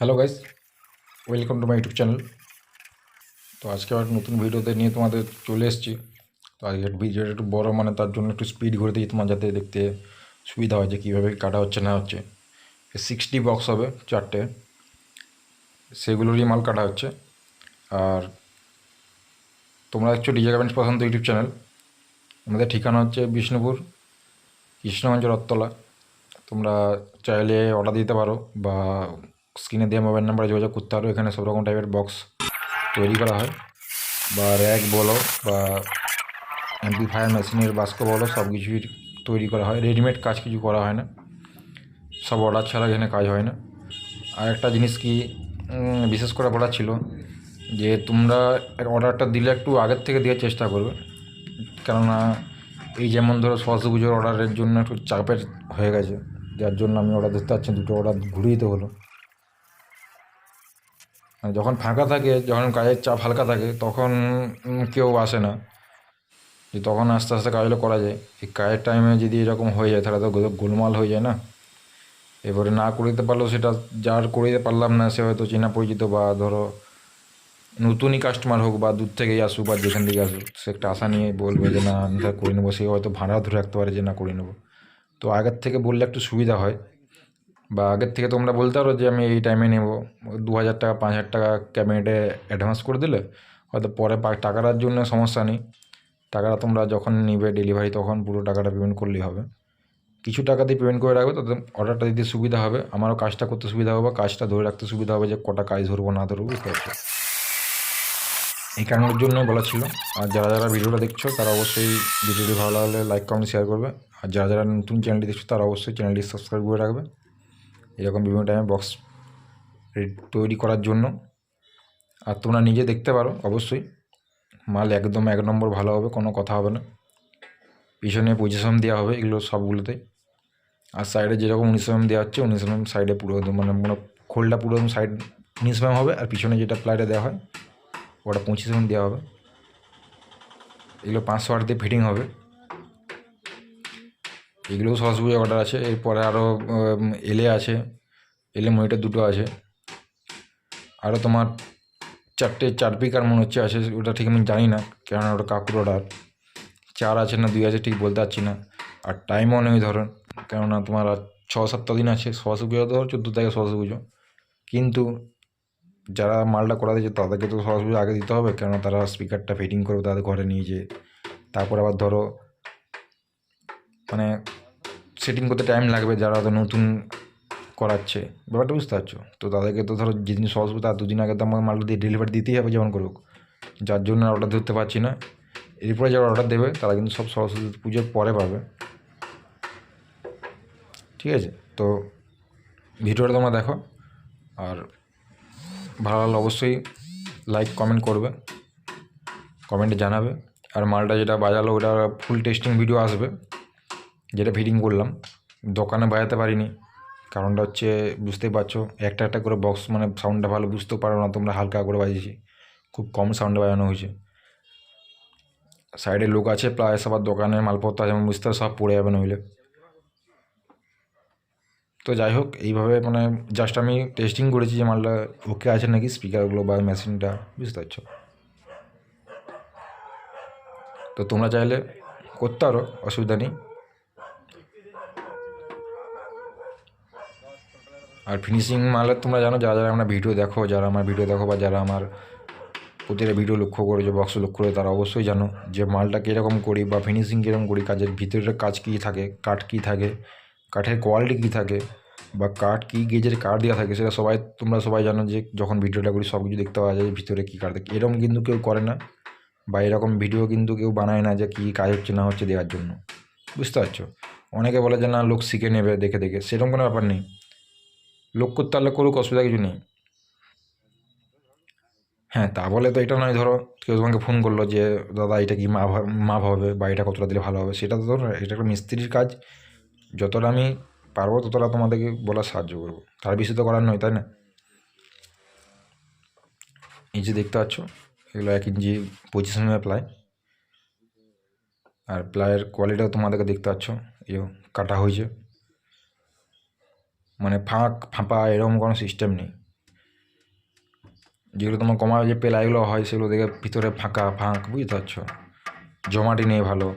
Hello guys welcome to my YouTube channel তো আজকে আবার নতুন ভিডিওতে নিয়ে তোমাদের চলে এসেছি। তো আজকের ভিডিওটা একটু বড় মানে তার জন্য একটু স্পিড করে দিই তোমার যাতে দেখতে সুবিধা হয় যে কীভাবে কাটা হচ্ছে না হচ্ছে। সিক্সটি বক্স হবে চারটে, সেগুলোরই মাল কাটা হচ্ছে। আর তোমরা দেখছ ডিজে গার্মেন্টস পছন্দ ইউটিউব চ্যানেল আমাদের ঠিকানা হচ্ছে বিষ্ণুপুর কৃষ্ণগঞ্জ রত্তলা তোমরা চাইলে অর্ডার দিতে পারো বা স্ক্রিনে দেওয়া মোবাইল নাম্বারে যোগাযোগ করতে পারো। এখানে সব রকম টাইপের বক্স তৈরি করা হয়। বা র্যাক বলো বা অ্যাম্পিফায়ার মেশিনের বাস্ক বলো, সব কিছুই তৈরি করা হয়। রেডিমেড কাজ কিছু করা হয় না। সব অর্ডার ছাড়া এখানে কাজ হয় না। আর একটা জিনিস কি বিশেষ করে বলার ছিল যে, তোমরা অর্ডারটা দিলে একটু আগের থেকে দেওয়ার চেষ্টা করবে। কেননা, এই যেমন ধরো সরস্বতী পুজোর অর্ডারের জন্য একটু চাপের হয়ে গেছে। যার জন্য আমি অর্ডার দিতে পারছি দুটো অর্ডার ঘুরিয়ে দিতে হলো। যখন ফাঁকা থাকে, যখন কাজের চাপ হালকা থাকে, তখন কেউ আসে না। যে তখন আস্তে আস্তে কাজগুলো করা যায়। এই কাজের টাইমে যদি এরকম হয়ে যায়, তাহলে তো গোলমাল হয়ে যায় না। এবারে না করে দিতে পারলেও সেটা যার করে দিতে পারলাম না, সে হয়তো চেনা পরিচিত বা ধরো নতুনই কাস্টমার হোক বা দূর থেকেই আসুক বা যেখান থেকে আসুক, সে একটা আশা নিয়ে বলবে যে না, আমি করে নেব। সে হয়তো ভাড়া ধরে রাখতে পারে যে না, করে নেব। তো আগের থেকে বললে একটু সুবিধা হয়। বা আগের থেকে তোমরা বলতে পারো যে আমি এই টাইমে নেব। দু হাজার টাকা, পাঁচ হাজার টাকা ক্যাবিনেটে অ্যাডভান্স করে দিলে হয়তো পরে টাকাটার জন্য সমস্যা নেই। টাকাটা তোমরা যখন নিবে ডেলিভারি তখন পুরো টাকাটা পেমেন্ট করলেই হবে। কিছু টাকা দিয়ে পেমেন্ট করে রাখবে, তাতে অর্ডারটা দিতে সুবিধা হবে। আমারও কাজটা করতে সুবিধা হবে বা কাজটা ধরে রাখতে সুবিধা হবে যে কটা কাজ ধরবো, না ধরবো, বুঝতে পারছ? এই কারণের জন্যই বলা ছিল। আর যারা যারা ভিডিওটা দেখছ, তারা অবশ্যই ভিডিওটি ভালো লাগলে লাইক কমেন্ট শেয়ার করবে। আর যারা যারা নতুন চ্যানেলটি দেখছ, তারা অবশ্যই চ্যানেলটি সাবস্ক্রাইব করে রাখবে। এরকম বিভিন্ন টাইমে বক্স তৈরি করার জন্য। আর তোমরা নিজে দেখতে পারো, অবশ্যই। মাল একদম এক নম্বর ভালো হবে, কোনো কথা হবে না। পিছনে পজিশন দেওয়া হবে এগুলো সবগুলোতে আর সাইডে যেরকম উনিশ এম দেওয়া হচ্ছে, উনিশ এম সাইডে পুরো একদম মানে মানে খোলটা পুরো সাইড উনিশ এম হবে, আর পিছনে যেটা প্লাইটা দেওয়া হয়, ওটা পঁচিশ এম দেওয়া হবে। এগুলো পাঁচশো আট দিয়ে ফিটিং হবে। এগুলোও সরাসরি অর্ডার আছে, এরপরে আরও এলে আছে এলে মনিটর দুটো আছে। আরও তোমার চারটে চার পিকার মনে হচ্ছে আছে, ওটা ঠিক আমি জানি না, কেননা ওটা কাকুর অর্ডার চার আছে না, দুই আছে ঠিক বলতে পারছি না। আর টাইমও নেই ধরো, কেননা তোমার আর ছ সপ্তাহ দিন আছে সরস্বতী পুজো ধরো চোদ্দ তারিখে সরস্বতী পুজো কিন্তু যারা মালটা করা দিয়েছে তাদেরকে তো সরস্বতী পুজো আগে দিতে হবে, কেননা তারা স্পিকারটা ফিটিং করবে তাদের ঘরে নিয়ে যেয়ে। তারপর আবার ধরো মানে সেটিং করতে টাইম লাগবে, যারা তো নতুন করাচ্ছে। ব্যাপারটা বুঝতে পারছ? তো তাদেরকে তো ধরো যেদিন সরস্বতী তার দুদিন আগে তো আমার মালটা দিয়ে ডেলিভারি দিতেই হবে যেমন করুক। যার জন্য অর্ডার ধরতে পারছি না। এরপরে যারা অর্ডার দেবে, তারা কিন্তু সব সরস্বতী পুজোর পরে পাবে। ঠিক আছে? তো ভিডিওটা তোমরা দেখো। আর ভালো লাগলে অবশ্যই লাইক কমেন্ট করবে। কমেন্টে জানাবে। আর মালটা যেটা বাজালো, ওটা ফুল টেস্টিং ভিডিও আসবে। যেটা ফিটিং করলাম। দোকানে বাজাতে পারিনি। কারণটা হচ্ছে বুঝতেই পারছ, একটা একটা করে বক্স মানে সাউন্ডটা ভালো বুঝতেও পারো না, তোমরা হালকা করে বাজিয়েছি। খুব কম সাউন্ডে বাজানো হয়েছে। সাইডে লোক আছে প্লাস আবার দোকানে মালপত্র আছে, বুঝতে সব পড়ে যাবে নইলে। তো যাই হোক, এইভাবে মানে জাস্ট আমি টেস্টিং করেছি যে মালটা ওকে আছে নাকি স্পিকারগুলো বা মেশিনটা বুঝতে পারছ। তো তোমরা চাইলে করতে পারো, অসুবিধা নেই। আর ফিনিশিং মালের তোমরা জানো, যারা যারা আমরা ভিডিও দেখো, যারা আমার ভিডিও দেখো বা যারা আমার প্রতিটা ভিডিও লক্ষ্য করে যে বক্স লক্ষ্য করে তারা অবশ্যই জানো যে মালটা কীরকম করি বা ফিনিশিং কীরকম করি, কাজের ভিতরের কাজ কী থাকে, কাঠ কী থাকে, কাঠের কোয়ালিটি কী থাকে, বা কাঠ কী গেজের কাঠ দেওয়া থাকে, সেটা সবাই, তোমরা সবাই জানো যে যখন ভিডিওটা করি, সব কিছু দেখতে পাওয়া যায় ভিতরে কী কাঠ থাকে। এরকম কিন্তু কেউ করে না, বা এরকম ভিডিও কিন্তু কেউ বানায় না যে কী কাজ হচ্ছে না হচ্ছে দেওয়ার জন্য। বুঝতে পারছ? অনেকে বলে যে, না, লোক শিখে নেবে, দেখে দেখে। সেরকম কোনো ব্যাপার নেই। লোক করতে পারলে করুক, অসুবিধা কিছু নেই। হ্যাঁ তা বলে তো এটা নয়, ধরো কেউ তোমাকে ফোন করল যে, দাদা, এটা কি হ- মাপ হবে বা এটা কতটা দিলে ভালো হবে? সেটা তো ধরো, এটা একটা মিস্ত্রির কাজ। যতটা আমি পারব, ততটা তোমাদেরকে বলার সাহায্য করব। তার বেশি তো করার নয়, তাই না? এই যে দেখতে পাচ্ছ, এগুলো এক ইঞ্চি পঁচিশ এম প্লাই আর প্লাইয়ের কোয়ালিটিও তোমাদেরকে দেখতে পাচ্ছ এই কাটা হয়েছে। মানে ফাঁক, ফাঁপা এরকম কোনো সিস্টেম নেই। যেগুলো তোমার কমা যে পেলাইগুলো হয়, সেগুলো দেখে ভিতরে ফাঁকা, ফাঁক, বুঝতে পারছ? জমাটি নেই ভালো।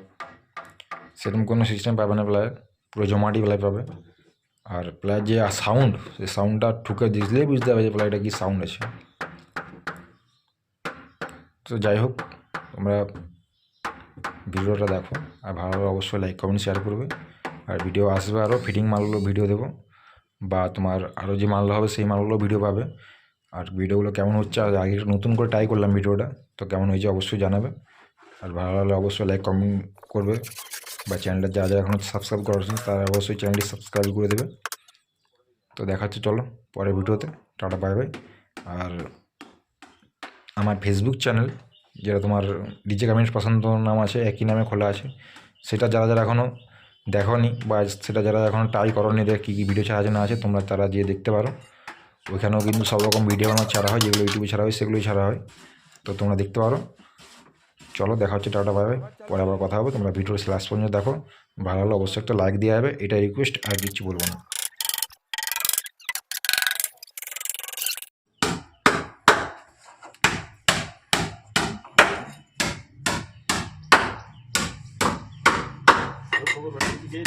সেরকম কোনো সিস্টেম পাবে না প্লায়ের পুরো জমাটি প্লাই পাবে। আর প্লায়ের যে সাউন্ড সেই সাউন্ডটা ঠুকে দিলেই বুঝতে হবে যে প্লাইটা কী সাউন্ড আছে। তো যাই হোক, তোমরা ভিডিওটা দেখো, আর ভালো অবশ্যই লাইক কমেন্ট শেয়ার করবে। আর ভিডিও আসবে আরও ফিটিং মালগুলো ভিডিও দেবো। বা তোমার আরও যে মালগুলো হবে, সেই মালগুলো ভিডিও পাবে। আর ভিডিওগুলো কেমন হচ্ছে, আর আগে নতুন করে ট্রাই করলাম ভিডিওটা তো কেমন হয়েছে অবশ্যই জানাবে। আর ভালো লাগলে অবশ্যই লাইক কমেন্ট করবে। বা চ্যানেলটা যা যা এখনও সাবস্ক্রাইব করেছেন তারা অবশ্যই চ্যানেলটি সাবস্ক্রাইব করে দেবে। তো দেখা হচ্ছে চলো পরের ভিডিওতে টাটা বাই বাই আর আমার ফেসবুক চ্যানেল যেটা তোমার ডিজে কামিন্স পছন্দ নাম আছে, একই নামে খোলা আছে, সেটা যারা যারা এখনও দেখোনি বা সেটা যারা এখনও ট্রাই করনি দেখ কী কী ভিডিও ছাড়া জন্য আছে, তোমরা তারা গিয়ে দেখতে পারো। ওইখানেও কিন্তু সব রকম ভিডিও আমার ছাড়া হয়, যেগুলো ইউটিউবে ছাড়া হয়, সেগুলোই ছাড়া হয়। তো তোমরা দেখতে পারো। চলো, দেখা হচ্ছে টাটা বাই পরে আবার কথা হবে, তোমরা ভিডিওর লাস্ট পর্যন্ত দেখো। ভালো হলে অবশ্যই একটা লাইক দেওয়া হবে এটা রিকোয়েস্ট আর কিচ্ছু বলব না। খবর বাড়ি গিয়ে